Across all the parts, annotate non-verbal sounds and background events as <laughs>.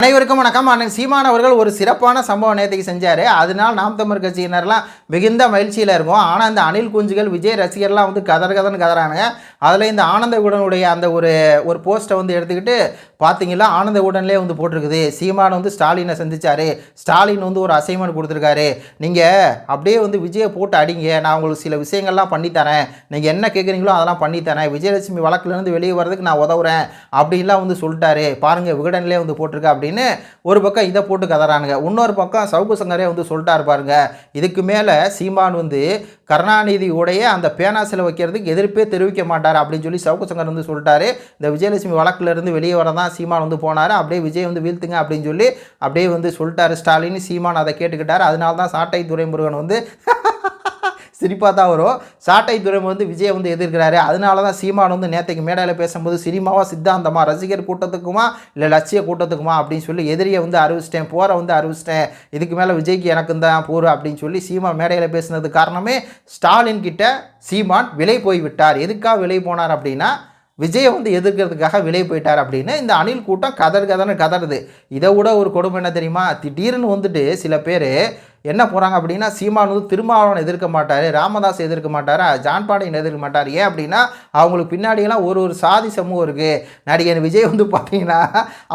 அனைவருக்கும் வணக்கம். அண்ணன் சீமான் அவர்கள் ஒரு சிறப்பான சம்பவம் நேற்றுக்கு செஞ்சார். அதனால் நாம் தமிழ் கட்சியினர்லாம் மிகுந்த மகிழ்ச்சியில் இருக்கும். ஆனால் இந்த அணில் குஞ்சுகள் விஜய் ரசிகர்லாம் வந்து கதர் கதர்னு கதறானுங்க. அதில் இந்த ஆனந்த உடனுடைய அந்த ஒரு ஒரு போஸ்ட்டை வந்து எடுத்துக்கிட்டு பார்த்தீங்களா ஆனந்த உடன்லேயே வந்து போட்டிருக்குது. சீமான் வந்து ஸ்டாலினை சந்திச்சாரு. ஸ்டாலின் வந்து ஒரு அசைன்மெண்ட் கொடுத்துருக்காரு. நீங்கள் அப்படியே வந்து விஜயை போட்டு அடிங்க. நான் உங்களுக்கு சில விஷயங்கள்லாம் பண்ணித்தரேன். நீங்கள் என்ன கேட்குறீங்களோ அதெல்லாம் பண்ணித்தரேன். விஜயலட்சுமி வழக்கிலேருந்து வெளியே வர்றதுக்கு நான் உதவுறேன் அப்படின்லாம் வந்து சொல்லிட்டாரு. பாருங்கள் விகடன்லேயே வந்து போட்டிருக்கா அப்படின்னு ஒரு பக்கம் இதை போட்டு கதறானுங்க. இன்னொரு பக்கம் சவுக்கு சங்கரே வந்து சொல்லிட்டாரு பாருங்க. இதுக்கு மேலே சீமான் வந்து கருணாநிதியுடைய அந்த பேனா சிலை வைக்கிறதுக்கு எதிர்ப்பே தெரிவிக்க மாட்டார் அப்படின்னு சொல்லி சவுக்கு சங்கர் வந்து சொல்லிட்டாரு. இந்த விஜயலட்சுமி வழக்குல இருந்து வெளியே வர தான் சீமான் வந்து போனார். அப்படியே விஜய் வந்து வீழ்த்துங்க அப்படின்னு சொல்லி அப்படியே வந்து சொல்லிட்டாரு ஸ்டாலின். சீமான் அதை கேட்டுக்கிட்டார். அதனால தான் சாட்டை துரைமுருகன் வந்து <laughs> சிரிப்பாக தான் வரும். சாட்டை துறை வந்து விஜய் வந்து எதிர்க்கிறாரு. அதனால தான் சீமான் வந்து நேற்றுக்கு மேடையில் பேசும்போது சினிமாவா சித்தாந்தமா ரசிகர் கூட்டத்துக்குமா இல்லை லட்சிய கூட்டத்துக்குமா அப்படின்னு சொல்லி எதிரியை வந்து அறிவிச்சிட்டேன் போரை வந்து அறிவிச்சிட்டேன். இதுக்கு மேலே விஜய்க்கு எனக்கு தான் போர் அப்படின்னு சொல்லி சீமான் மேடையில் பேசுனது காரணமே ஸ்டாலின் கிட்ட சீமான் விலை போய் விட்டார். எதுக்காக விலை போனார் அப்படின்னா விஜயை வந்து எதிர்க்கிறதுக்காக விலை போயிட்டார் அப்படின்னு இந்த அணில் கூட்டம் கதர் கதர்னு கதறுது. இதை விட ஒரு கொடுமை என்ன தெரியுமா? திடீர்னு வந்துட்டு சில பேர் என்ன போகிறாங்க அப்படின்னா சீமான் வந்து திருமாவளவன் எதிர்க்க மாட்டார் ராமதாஸ் எதிர்க்க மாட்டார் ஜான் பாண்டியன் எதிர்க்க மாட்டார். ஏன் அப்படின்னா அவங்களுக்கு பின்னாடியெல்லாம் ஒரு ஒரு சாதி சமூகம் இருக்குது நடிகன் விஜய் வந்து பார்த்தீங்கன்னா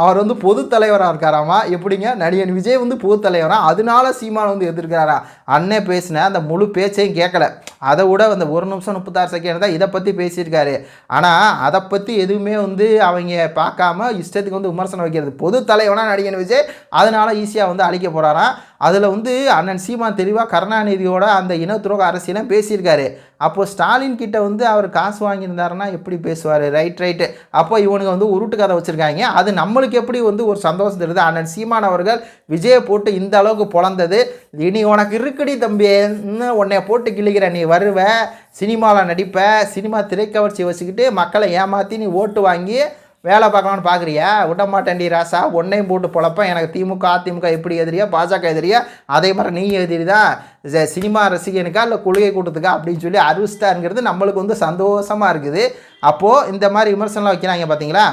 அவர் வந்து பொது தலைவராக இருக்காராமா? எப்படிங்க? நடிகன் விஜய் வந்து பொது தலைவராக அதனால சீமான் வந்து எதிர்க்கிறாரா? அண்ணே பேசின அந்த முழு பேச்சையும் கேட்கல அதை விட அந்த ஒரு நிமிஷம் முப்பத்தாறு செகண்ட் தான் இதை பற்றி பேசியிருக்காரு. ஆனால் அதை பற்றி எதுவுமே வந்து அவங்க பார்க்காம இஷ்டத்துக்கு வந்து விமர்சனம் வைக்கிறது. பொது தலைவனாக நடிகன் விஜய் அதனால ஈஸியாக வந்து அழிக்க போகிறாராம் அதில் வந்து அண்ணன் சீமான் தெளிவாக கருணாநிதியோட அந்த இனத்துரோக அரசியலும் பேசியிருக்காரு. அப்போது ஸ்டாலின் கிட்ட வந்து அவர் காசு வாங்கியிருந்தாருன்னா எப்படி பேசுவார்? ரைட் ரைட்டு அப்போ இவனுங்க வந்து உருட்டு கதை வச்சுருக்காங்க. அது நம்மளுக்கு எப்படி வந்து ஒரு சந்தோஷம் தருது? அண்ணன் சீமான் அவர்கள் விஜயை போட்டு இந்த அளவுக்கு பொழந்தது. இனி உனக்கு இருக்குடி தம்பி இன்னும் உன்னை போட்டு கிழிக்கிற நீ வருவ சினிமாவில் நடிப்ப சினிமா திரைக்கவர்ச்சி வச்சுக்கிட்டு மக்களை ஏமாற்றி நீ ஓட்டு வாங்கி வேலை பார்க்கலான்னு பார்க்குறியா? விடமாட்டேன்டி ராசா. ஒன்னையும் போட்டு பொழப்பேன் எனக்கு திமுக அதிமுக எப்படி எதிரியா? பாஜக எதிரியா? அதே மாதிரி நீ எதிரிதா சினிமா ரசிகனுக்கா இல்லை கொள்கை கூட்டத்துக்கா அப்படின்னு சொல்லி அறிவிச்சிட்டாருங்கிறது நம்மளுக்கு வந்து சந்தோஷமாக இருக்குது. அப்போது இந்த மாதிரி விமர்சனம்லாம் வைக்கிறாங்க பார்த்தீங்களா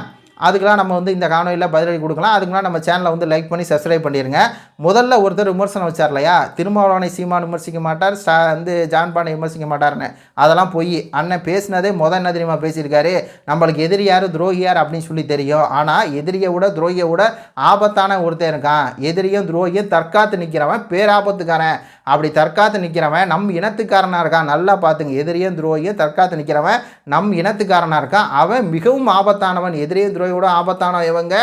அதுக்கெலாம் நம்ம வந்து இந்த காணொலியில் பதிலடி கொடுக்கலாம். அதுக்கெலாம் நம்ம சேனலை வந்து லைக் பண்ணி சப்ஸ்கிரைப் பண்ணிடுங்க முதல்ல ஒருத்தர் விமர்சனம் வச்சார் இல்லையா திருமாவளவனை சீமான் விமர்சிக்க மாட்டார் ஸ்டா வந்து ஜான் பாண்டை விமர்சிக்க மாட்டார்னு. அதெல்லாம் பொய். அண்ணன் பேசினதே முதல் என்ன தெரியுமா பேசியிருக்காரு? நம்மளுக்கு எதிரி யார் துரோகி யார் அப்படின்னு சொல்லி தெரியும். ஆனால் எதிரியை விட துரோகியை விட ஆபத்தான ஒருத்தன் இருக்கான். எதிரியும் துரோகியும் தற்காத்து நிற்கிறவன் பேராபத்துக்காரன். அப்படி தற்காத்து நிற்கிறவன் நம் இனத்துக்காரனாக இருக்கான். நல்லா பார்த்துங்க. எதிரியும் துரோகியும் தற்காத்து நிற்கிறவன் நம் இனத்துக்காரனாக இருக்கான். அவன் மிகவும் ஆபத்தானவன். எதிரியும் விட ஆபத்தான இவங்க.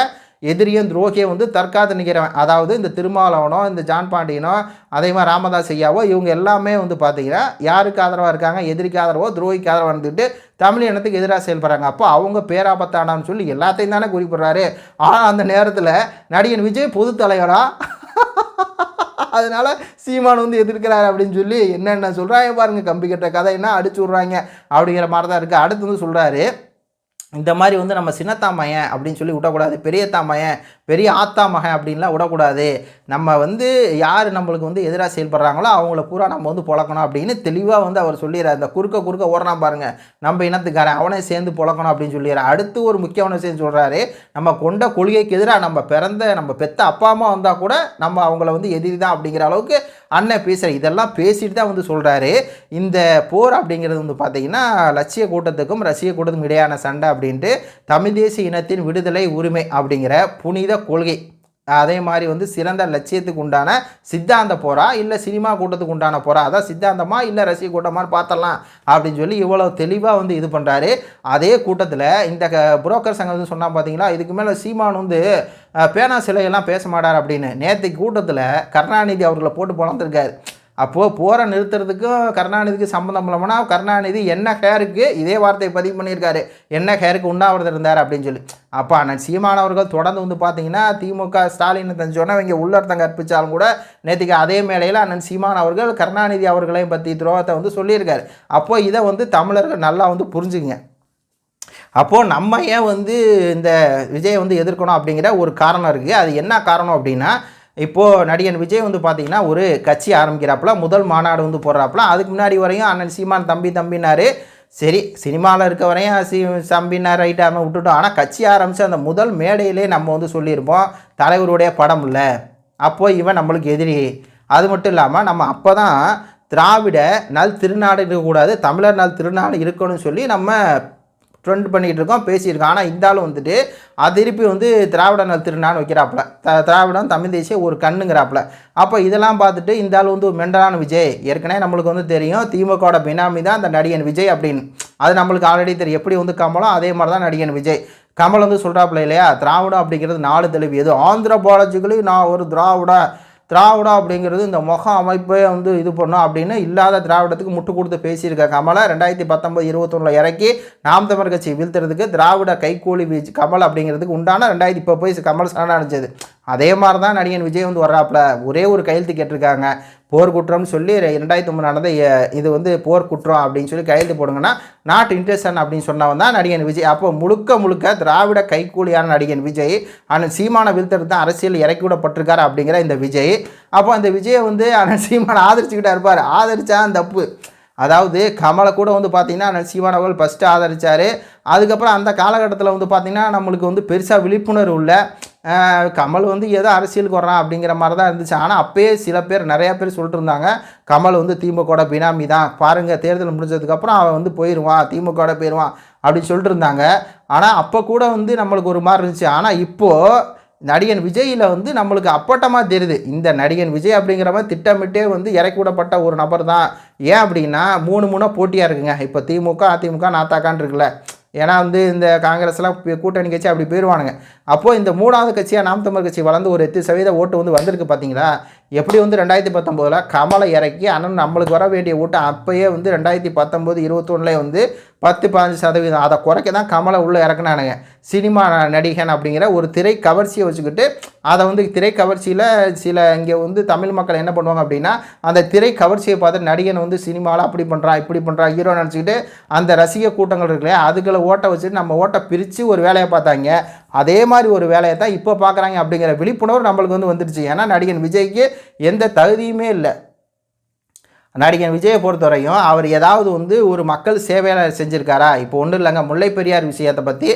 எதிரியும் துரோகியை வந்து தற்காத்து நிற்கிறவன். அதாவது இந்த திருமாவளவனோ இந்த ஜான் பாண்டியனோ அதே மாதிரி ராமதாஸ் ஐயாவோ இவங்க எல்லாமே வந்து பார்த்தீங்கன்னா யாருக்கு ஆதரவாக இருக்காங்க? எதிரிக்கு ஆதரவோ துரோகிக்கு ஆதரவாக இருந்துட்டு தமிழ் இனத்துக்கு எதிராக செயல்படுறாங்க. அப்போ அவங்க பேராபத்தானான்னு சொல்லி எல்லாத்தையும் தானே குறிப்பிடுறாரு. ஆனால் அந்த நேரத்தில் நடிகன் விஜய் பொது தலைவரா? அதனால சீமான் வந்து எதிர்க்கிறாரு அப்படின்னு சொல்லி என்னென்ன சொல்கிறாங்க பாருங்க. கம்பி கட்ட கதை என்ன அடிச்சு விட்றாங்க அப்படிங்கிற மாதிரி தான் இருக்குது அடுத்து வந்து சொல்கிறாரு இந்த மாதிரி வந்து நம்ம சின்னத்தாமையன் அப்படின்னு சொல்லி விடக்கூடாது பெரிய தாமையன் பெரிய ஆத்தா மகன் அப்படின்லாம் விடக்கூடாது. நம்ம வந்து யார் நம்மளுக்கு வந்து எதிராக செயல்படுறாங்களோ அவங்கள பூரா நம்ம வந்து பொழக்கணும் அப்படின்னு தெளிவாக வந்து அவர் சொல்லிடுறார். இந்த குறுக்க குறுக்க ஓடுறான் பாருங்கள் நம்ம இனத்துக்காரன் அவனே சேர்ந்து பொழக்கணும் அப்படின்னு சொல்லிடுறார். அடுத்து ஒரு முக்கியமான விஷயம் சொல்கிறாரு நம்ம கொண்ட கொள்கைக்கு எதிராக நம்ம பிறந்த நம்ம பெத்த அப்பா அம்மா வந்தால் கூட நம்ம அவங்கள வந்து எதிரி தான் அப்படிங்கிற அளவுக்கு அண்ணன் பேசுகிற இதெல்லாம் பேசிட்டு தான் வந்து சொல்கிறாரு இந்த போர் அப்படிங்கிறது வந்து பார்த்தீங்கன்னா லட்சிய கூட்டத்துக்கும் ரஷ்ய கூட்டத்துக்கும் இடையான சண்டை அப்படின்ட்டு தமிழ் தேசிய இனத்தின் விடுதலை உரிமை அப்படிங்கிற புனித கொள்கை. அதே மாதிரி வந்து சிறந்த லட்சியத்துக்கு உண்டான சித்தாந்த போரா இல்லை சினிமா கூட்டத்துக்கு உண்டான போரா அதான் சித்தாந்தமா இல்லை ரசிக கூட்டமாக பார்த்தலாம் அப்படின்னு சொல்லி இவ்வளோ தெளிவாக வந்து இது பண்ணுறாரு அதே கூட்டத்தில் இந்த புரோக்கர் சங்கம் வந்து சொன்னால் பார்த்தீங்களா இதுக்கு மேலே சீமான் வந்து பேனா சிலையெல்லாம் பேச மாட்டார் அப்படின்னு. நேற்று கூட்டத்தில் கருணாநிதி அவர்களை போட்டு பொழந்திருக்காரு அப்போது போரை நிறுத்துறதுக்கும் கருணாநிதிக்கு சம்மந்தம் இல்லாமனா கருணாநிதி என்ன ஹேருக்கு இதே வார்த்தையை பதிவு பண்ணியிருக்காரு. என்ன ஹேருக்கு உண்ணாவிரதம் இருந்தார் அப்படின்னு சொல்லி. அப்போ அண்ணன் சீமானவர்கள் தொடர்ந்து வந்து பார்த்தீங்கன்னா திமுக ஸ்டாலின் தஞ்சோன்னா இவங்க உள்ளர்த்தம் கற்பிச்சாலும் கூட நேற்றுக்கு அதே மேலையில் அண்ணன் சீமான் அவர்கள் கருணாநிதி அவர்களையும் பற்றி துரோகத்தை வந்து சொல்லியிருக்காரு. அப்போது இதை வந்து தமிழர்கள் நல்லா வந்து புரிஞ்சுக்குங்க. அப்போது நம்ம ஏன் வந்து இந்த விஜயை வந்து எதிர்க்கணும் அப்படிங்கிற ஒரு காரணம் இருக்குது அது என்ன காரணம் அப்படின்னா இப்போது நடிகன் விஜய் வந்து பார்த்தீங்கன்னா ஒரு கட்சி ஆரம்பிக்கிறாப்புல முதல் மாநாடு வந்து போடுறாப்புல. அதுக்கு முன்னாடி வரையும் அண்ணன் சீமான் தம்பி தம்பினார் சரி சினிமாவில் இருக்க வரையும் சி சம்பினா ரைட்டாம விட்டுட்டோம். ஆனால் கட்சி ஆரம்பித்து அந்த முதல் மேடையிலே நம்ம வந்து சொல்லியிருப்போம் தலைவருடைய படம் இல்லை. அப்போது இவன் நம்மளுக்கு எதிரி. அது மட்டும் இல்லாமல் நம்ம அப்போ தான் திராவிட நல் திருநாடு இருக்கக்கூடாது தமிழர் நல் திருநாடு இருக்கணும்னு சொல்லி நம்ம ட்ரெண்ட் பண்ணிகிட்டு இருக்கோம் பேசியிருக்கோம். ஆனால் இந்த ஆள் வந்துட்டு அது திருப்பி வந்து திராவிட நல் திருநான்னு வைக்கிறாப்புல. த திராவிடம் தமிழ் தேசிய ஒரு கண்ணுங்கிறாப்புல. அப்போ இதெல்லாம் பார்த்துட்டு இந்த ஆள் வந்து மெண்டலான விஜய். ஏற்கனவே நம்மளுக்கு வந்து தெரியும் திமுகவோட பினாமி தான் அந்த நடிகன் விஜய் அப்படின்னு. அது நம்மளுக்கு ஆல்ரெடி தெரியும். எப்படி வந்து கமலம் அதே மாதிரி தான் நடிகன் விஜய். கமல் வந்து சொல்கிறாப்புல இல்லையா திராவிடம் அப்படிங்கிறது நாலு தெளிவு. எதுவும் ஆந்திர பாலாஜிக்கலையும் நான் ஒரு திராவிட திராவிடம் அப்படிங்கிறது இந்த முக அமைப்பே வந்து இது பண்ணும் அப்படின்னு இல்லாத திராவிடத்துக்கு முட்டு கொடுத்து பேசியிருக்க கமலை ரெண்டாயிரத்தி பத்தொம்பது இருபத்தொன்னில் இறக்கி நாம் தமிழ் கட்சி வீழ்த்துறதுக்கு திராவிட கைக்கூலி வீச்சு கமல் அப்படிங்கிறதுக்கு உண்டான ரெண்டாயிரத்தி இப்போ போய் கமல் சரண அடைஞ்சது அதே மாதிரி தான் நடிகன் விஜய் வந்து வர்றாப்புல. ஒரே ஒரு கையெழுத்து கேட்டிருக்காங்க. போர் குற்றம்னு சொல்லி ரெண்டாயிரத்தி ஒம்பது நடந்த இது வந்து போர் குற்றம் அப்படின்னு சொல்லி கையெழுத்து போடுங்கன்னா நாட் இன்ட்ரெஸ்டன் அப்படின்னு சொன்னவன் தான் நடிகன் விஜய். அப்போ முழுக்க முழுக்க திராவிட கைக்கூலியான நடிகன் விஜய் அண்ணன் சீமான வீழ்த்தெடுத்து தான் அரசியல் இறக்கி விடப்பட்டிருக்காரு அப்படிங்கிற இந்த விஜய். அப்போ அந்த விஜயை வந்து அண்ணன் சீமானை ஆதரிச்சுக்கிட்டா இருப்பார். ஆதரிச்சா தப்பு. அதாவது கமலை கூட வந்து பார்த்தீங்கன்னா அண்ணன் சீமான் அவர்கள் ஃபஸ்ட்டு ஆதரித்தார் அதுக்கப்புறம் அந்த காலகட்டத்தில் வந்து பார்த்திங்கன்னா நம்மளுக்கு வந்து பெருசாக விழிப்புணர்வு இல்லை. கமல் வந்து ஏதோ அரசியலுக்கு வர்றான் அப்படிங்கிற மாதிரி தான் இருந்துச்சு. ஆனால் அப்பயே சில பேர் நிறையா பேர் சொல்லிட்டு இருந்தாங்க கமல் வந்து திமுகவோட பினாமி தான். பாருங்கள் தேர்தல் முடிஞ்சதுக்கப்புறம் அவன் வந்து போயிடுவான் திமுகவோட போயிடுவான் அப்படின்னு சொல்லிட்டு இருந்தாங்க ஆனால் அப்போ கூட வந்து நம்மளுக்கு ஒரு மாதிரி இருந்துச்சு. ஆனால் இப்போது நடிகன் விஜயில் வந்து நம்மளுக்கு அப்பட்டமாக தெரியுது. இந்த நடிகன் விஜய் அப்படிங்கிற மாதிரி திட்டமிட்டே வந்து இறக்கி விடப்பட்ட ஒரு நபர் தான். ஏன் அப்படின்னா மூணு மூணாக போட்டியாக இருக்குங்க. இப்போ திமுக அதிமுக நாத்தாக்கான் இருக்குல்ல. ஏன்னா வந்து இந்த காங்கிரஸ்லாம் கூட்டணி கட்சி அப்படி போயிடுவானுங்க அப்போது இந்த மூணாவது கட்சியாக நாம் தமிழர் கட்சி வளர்ந்து ஒரு எட்டு சதவீத ஓட்டு வந்து வந்திருக்கு பார்த்தீங்களா எப்படி வந்து ரெண்டாயிரத்தி பத்தொம்போதில் கமலை இறக்கி ஆனால் நம்மளுக்கு வர வேண்டிய ஊட்டம் அப்போயே வந்து ரெண்டாயிரத்தி பத்தொம்போது இருபத்தொன்னுலே வந்து பத்து பதினஞ்சு சதவீதம். அதை குறைக்க தான் கமலை உள்ளே இறக்குனானுங்க. சினிமா நடிகன் அப்படிங்கிற ஒரு திரை கவர்ச்சியை வச்சுக்கிட்டு அதை வந்து திரை கவர்ச்சியில் சில இங்கே வந்து தமிழ் மக்கள் என்ன பண்ணுவாங்க அப்படின்னா அந்த திரை கவர்ச்சியை பார்த்து நடிகன் வந்து சினிமாவில் அப்படி பண்ணுறான் இப்படி பண்ணுறான் ஹீரோ நினச்சிக்கிட்டு அந்த ரசிக கூட்டங்கள் இருக்குல்லையா அதுகளை ஓட்டை வச்சுட்டு நம்ம ஓட்டை பிரித்து ஒரு வேலையை பார்த்தாங்க. அதே மாதிரி ஒரு வேலையை தான் இப்போ பார்க்குறாங்க அப்படிங்கிற விழிப்புணர்வு நம்மளுக்கு வந்து வந்துடுச்சு. ஏன்னா நடிகன் விஜய்க்கு எந்த தகுதியுமே இல்லை. நடிகன் விஜயை பொறுத்தவரையும் அவர் ஏதாவது வந்து ஒரு மக்கள் சேவையில் செஞ்சுருக்காரா? இப்போ ஒன்றும் இல்லைங்க. முல்லை பெரியார் விஷயத்தை பற்றி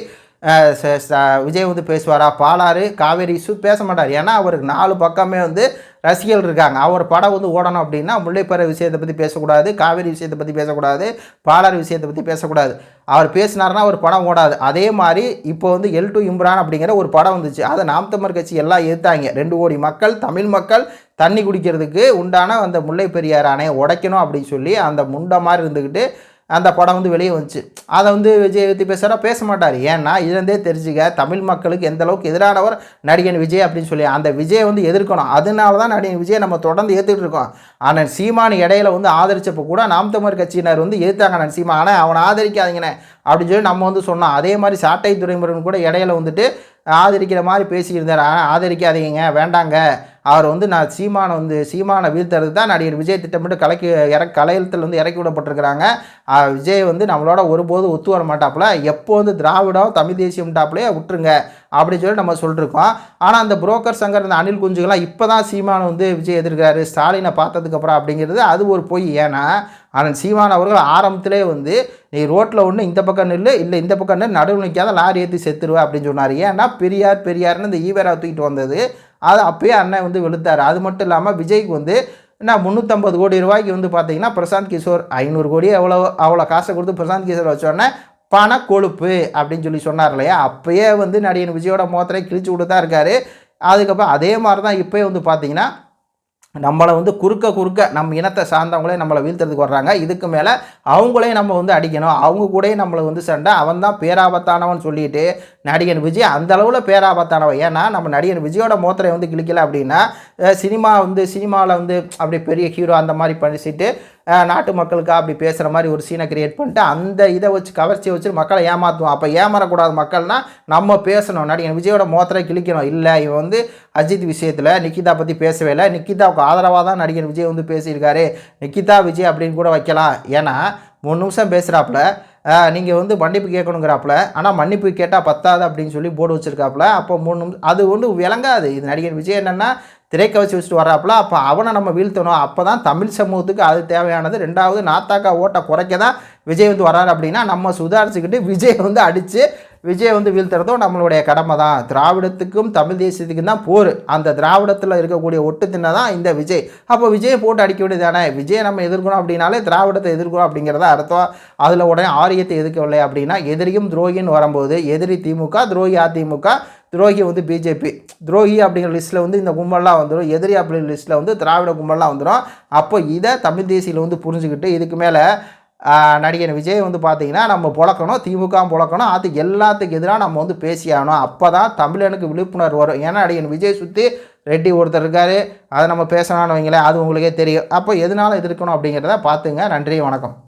விஜய் வந்து பேசுவாரா? பாலாறு காவேரி இஷ்யூ பேச மாட்டார். ஏன்னா அவருக்கு நாலு பக்கமே வந்து ரசிகர்கள் இருக்காங்க. அவர் படம் வந்து ஓடணும் அப்படின்னா முல்லைப்பெற விஷயத்தை பற்றி பேசக்கூடாது காவேரி விஷயத்தை பற்றி பேசக்கூடாது பாலாறு விஷயத்தை பற்றி பேசக்கூடாது. அவர் பேசினார்னா ஒரு படம் ஓடாது. அதே மாதிரி இப்போ வந்து எல் டு இம்ரான் அப்படிங்கிற ஒரு படம் வந்துச்சு. அதை நாம் தமிழர் கட்சி எல்லாம் எதிர்த்தாங்க ரெண்டு கோடி மக்கள் தமிழ் மக்கள் தண்ணி குடிக்கிறதுக்கு உண்டான அந்த முல்லை பெரியார் அணையை உடைக்கணும் அப்படின்னு சொல்லி அந்த முண்டை மாதிரி இருந்துக்கிட்டு அந்த படம் வந்து வெளியே வந்துச்சு. அதை வந்து விஜய் பற்றி பேசுகிறா பேச மாட்டார். ஏன்னா இதுலேருந்தே தெரிஞ்சுக்க தமிழ் மக்களுக்கு எந்த அளவுக்கு எதிரானவர் நடிகன் விஜய் அப்படின்னு சொல்லி அந்த விஜயை வந்து எதிர்க்கணும். அதனால தான் நடிகன் விஜய் நம்ம தொடர்ந்து ஏற்றுக்கிட்டு இருக்கோம். ஆனால் சீமான் இடையில வந்து ஆதரிச்சப்போ கூட நாம் தமிழர் கட்சியினர் வந்து எதிர்த்தாங்க நான் சீமா ஆனால் அவனை ஆதரிக்காதீங்கண்ணே அப்படின்னு சொல்லி நம்ம வந்து சொன்னோம். அதே மாதிரி சாட்டை துறைமுருகன் கூட இடையில வந்துட்டு ஆதரிக்கிற மாதிரி பேசியிருந்தார் ஆனால் ஆதரிக்காதீங்க வேண்டாங்க. அவர் வந்து நான் சீமானை வந்து சீமானை வீழ்த்துறது தான் நடிகர் விஜய் திட்டமிட்டு கலக்கி இற கலையத்தில் வந்து இறக்கி விடப்பட்டிருக்கிறாங்க. விஜய் வந்து நம்மளோட ஒருபோது ஒத்து வர மாட்டாப்புல. எப்போ வந்து திராவிடம் தமிழ் தேசியம்ட்டாப்புலையே விட்டுருங்க அப்படின்னு சொல்லி நம்ம சொல்லிருக்கோம். ஆனால் அந்த புரோக்கர் சங்கர் அந்த அனில் குஞ்சுகள்லாம் இப்போ தான் சீமானை வந்து விஜய் எதிர்க்கிறாரு. ஸ்டாலினை பார்த்ததுக்கப்புறம் அப்படிங்கிறது அது ஒரு பொய். ஏன்னா ஆனால் சீமான் அவர்கள் ஆரம்பத்திலே வந்து நீ ரோட்டில் ஒன்று இந்த பக்கம் நில்லு இல்லை இந்த பக்கம் நின்று நடுவில் நிற்காத லாரி ஏற்றி செத்துருவேன் அப்படின்னு சொன்னார். ஏன்னா பெரியார் பெரியார்னு இந்த ஈவேரா தூக்கிட்டு வந்தது. அது அப்பயே அண்ணன் வந்து வெளுத்தார். அது மட்டும் இல்லாமல் விஜய்க்கு வந்து என்ன முந்நூற்றம்பது கோடி ரூபாய்க்கு வந்து பார்த்தீங்கன்னா பிரசாந்த் கிஷோர் ஐநூறு கோடி அவ்வளோ அவ்வளோ காசை கொடுத்து பிரசாந்த் கிஷோர் வச்சோடனே பண கொழுப்பு அப்படின்னு சொல்லி சொன்னார் இல்லையா? அப்போயே வந்து நடிகன் விஜயோட மோத்தரை கிழிச்சு விட்டு தான் இருக்காரு. அதுக்கப்புறம் அதே மாதிரி தான் இப்போயே வந்து பார்த்தீங்கன்னா நம்மளை வந்து குறுக்க குறுக்க நம்ம இனத்தை சார்ந்தவங்களே நம்மளை வீழ்த்துறதுக்கு வர்றாங்க. இதுக்கு மேலே அவங்களே நம்ம வந்து அடிக்கணும். அவங்க கூடயே நம்மளை வந்து சண்டை. அவன் தான் பேராபத்தானவன் சொல்லிட்டு நடிகன் விஜய் அந்த அளவில் பேராபத்தானவன். ஏன்னா நம்ம நடிகன் விஜயோட மோத்திரை வந்து கிழிக்கல அப்படின்னா சினிமா வந்து சினிமாவில் வந்து அப்படி பெரிய ஹீரோ அந்த மாதிரி பண்ணிச்சுட்டு நாட்டு மக்களுக்காக அப்படி பேசுகிற மாதிரி ஒரு சீனை கிரியேட் பண்ணிட்டு அந்த இதை வச்சு கவர்ச்சியை வச்சு மக்களை ஏமாற்றுவோம் அப்போ ஏமாறக்கூடாத மக்கள்னா நம்ம பேசணும். நடிகன் விஜயோட மோத்தரை கிழிக்கணும். இல்லை இவன் வந்து அஜித் விஷயத்தில் நிக்கிதா பற்றி பேசவே இல்லை. நிக்கிதாவுக்கு ஆதரவாக தான் நடிகர் விஜய் வந்து பேசியிருக்காரு. நிக்கிதா விஜய் அப்படின்னு கூட வைக்கலாம். ஏன்னா மூணு நிமிஷம் பேசுகிறாப்புல நீங்கள் வந்து மன்னிப்பு கேட்கணுங்கிறாப்புல. ஆனால் மன்னிப்பு கேட்டால் பத்தாது அப்படின்னு சொல்லி போர்டு வச்சுருக்காப்புல. அப்போ மூணு அது ஒன்று விளங்காது. இது நடிகர் விஜய் என்னென்னா திரைக்கவசி வச்சுட்டு வர்றாப்புல அப்போ அவனை நம்ம வீழ்த்தணும். அப்போ தான் தமிழ் சமூகத்துக்கு அது தேவையானது. ரெண்டாவது நாத்தாக்கா ஓட்டை குறைக்க தான் விஜய் வந்து வர்றாரு அப்படின்னா நம்ம சுதாரிச்சுக்கிட்டு விஜய் வந்து அடித்து விஜய் வந்து வீழ்த்துறதும் நம்மளுடைய கடமை தான். திராவிடத்துக்கும் தமிழ் தேசியத்துக்கும் தான் போர். அந்த திராவிடத்தில் இருக்கக்கூடிய ஒட்டு தின்ன தான் இந்த விஜய். அப்போ விஜயை போட்டு அடிக்க வேண்டியதானே விஜயை நம்ம எதிர்க்கணும் அப்படின்னாலே திராவிடத்தை எதிர்க்கணும் அப்படிங்கிறத அர்த்தம். அதில் உடனே ஆரியத்தை எதிர்க்கவில்லை அப்படின்னா எதிரியும் துரோகின்னு வரும்போது எதிரி திமுக துரோகி அதிமுக துரோகி வந்து பிஜேபி துரோகி அப்படிங்கிற லிஸ்ட்டில் வந்து இந்த கும்பல்லாம் வந்துடும் எதிரி அப்படிங்கிற லிஸ்ட்டில் வந்து திராவிட கும்பல்லாம் வந்துடும் அப்போ இதை தமிழ் தேசியில் வந்து புரிஞ்சுக்கிட்டு இதுக்கு மேலே நடிகர் விஜய் வந்து பார்த்திங்கன்னா நம்ம புழக்கணும் திமுக புழக்கணும். அது எல்லாத்துக்கு எதிராக நம்ம வந்து பேசியாகணும் அப்போ தான் தமிழனுக்கு விழிப்புணர்வு வரும். ஏன்னா நடிகர் விஜய் சுற்றி ரெட்டி ஒருத்தர் இருக்கார். அதை நம்ம பேசணும்னு வைங்களேன் அது உங்களுக்கே தெரியும். அப்போ எதனால் எதிர்க்கணும் அப்படிங்கிறத பார்த்துங்க நன்றி வணக்கம்.